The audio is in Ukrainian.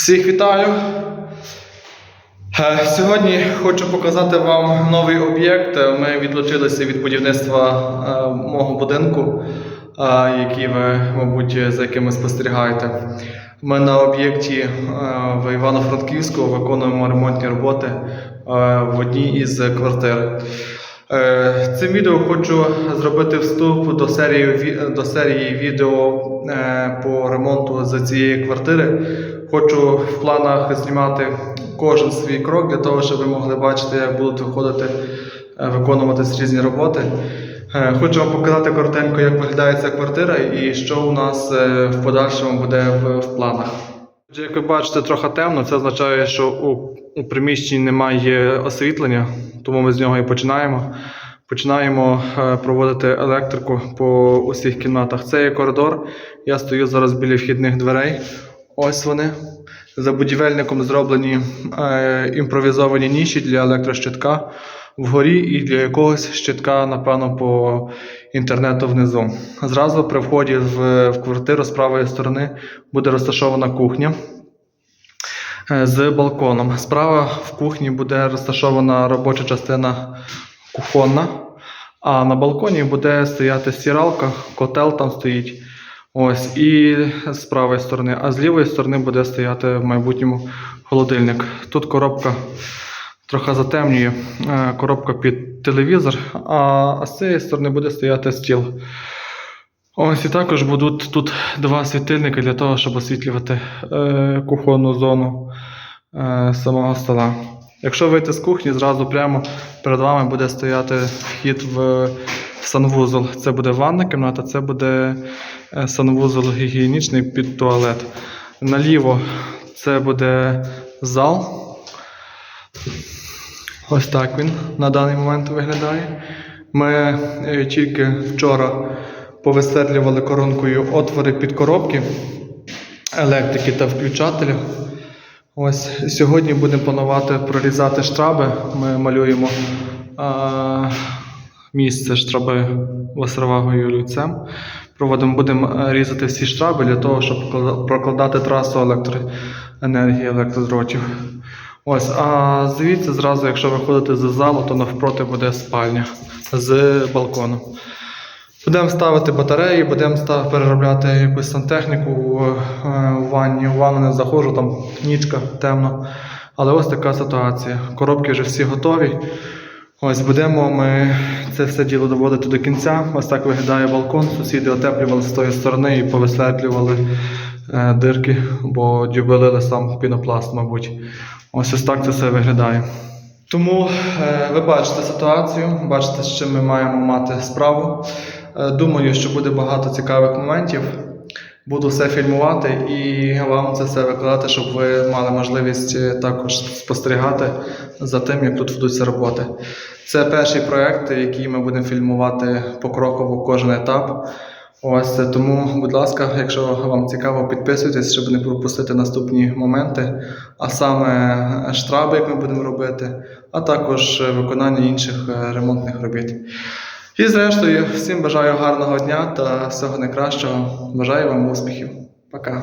Всіх вітаю. Е, Сьогодні хочу показати вам новий об'єкт. Е, Ми відлучилися від будівництва е, мого будинку, який ви, мабуть, за яким ви спостерігаєте. Ми на об'єкті в Івано-Франківську виконуємо ремонтні роботи в одній із квартир. Цим відео хочу зробити вступ до серії, до серії відео по ремонту з цієї квартири. Хочу в планах знімати кожен свій крок для того, щоб ви могли бачити, як будуть виходити, е, виконуватись різні роботи. Е, Хочу вам показати коротенько, як виглядає ця квартира і що у нас е, в подальшому буде в, планах. Як ви бачите, трохи темно, це означає, що у, приміщенні немає освітлення, тому ми з нього і починаємо. Починаємо проводити електрику по усіх кімнатах. Це є коридор. Я стою зараз біля вхідних дверей. Ось вони. За будівельником зроблені е, імпровізовані ніші для електрощитка вгорі і для якогось щитка, напевно, по інтернету внизу. Зразу при вході в, в квартиру з правої сторони буде розташована кухня е, з балконом. Справа в кухні буде розташована робоча частина кухонна, а на балконі буде стояти стиралка, котел там стоїть. Ось, і з правої сторони, а з лівої сторони буде стояти в майбутньому холодильник. Тут коробка трохи затемнює, е, коробка під телевізор, а, з цієї сторони буде стояти стіл. Ось і також будуть тут два світильники для того, щоб освітлювати е, кухонну зону е, самого стола. Якщо вийти з кухні, зразу прямо перед вами буде стояти вхід в, санвузол. Це буде ванна кімната, це буде санвузол гігієнічний під туалет. Наліво це буде зал. Ось так він на даний момент виглядає. Ми е, тільки вчора повисверлювали коронкою отвори під коробки електрики та включателів. Ось сьогодні будемо планувати прорізати штраби. Ми малюємо місце штраби восьровагою олівцем. Проводимо, будемо е, різати всі штраби для того, щоб прокладати трасу електроенергії, електродротів. Ось, а звідси зразу, якщо виходити з залу, то навпроти буде спальня з балконом. Будемо ставити батареї, будемо переробляти якусь сантехніку е, у ванні. У ванну не заходжу, там нічка, темно. Але ось така ситуація. Коробки вже всі готові. Ось будемо ми це все діло доводити до кінця. Ось так виглядає балкон. Сусіди отеплювали з тої сторони і повисвітлювали е, дирки, бо дюбелили сам пінопласт, мабуть. Ось ось так це все виглядає. Тому е, ви бачите ситуацію, бачите, з чим ми маємо мати справу. Е, думаю, що буде багато цікавих моментів. Буду все фільмувати і вам це все викладати, щоб ви мали можливість е, також спостерігати за тим, як тут ведуться роботи. Це перший проєкт, який ми будемо фільмувати покроково кожен етап. Ось е, тому, будь ласка, якщо вам цікаво, підписуйтесь, щоб не пропустити наступні моменти, а саме е, штраби, як ми будемо робити, а також виконання інших ремонтних робіт. І зрештою, всім бажаю гарного дня та всього найкращого. Бажаю вам успіхів. Пока.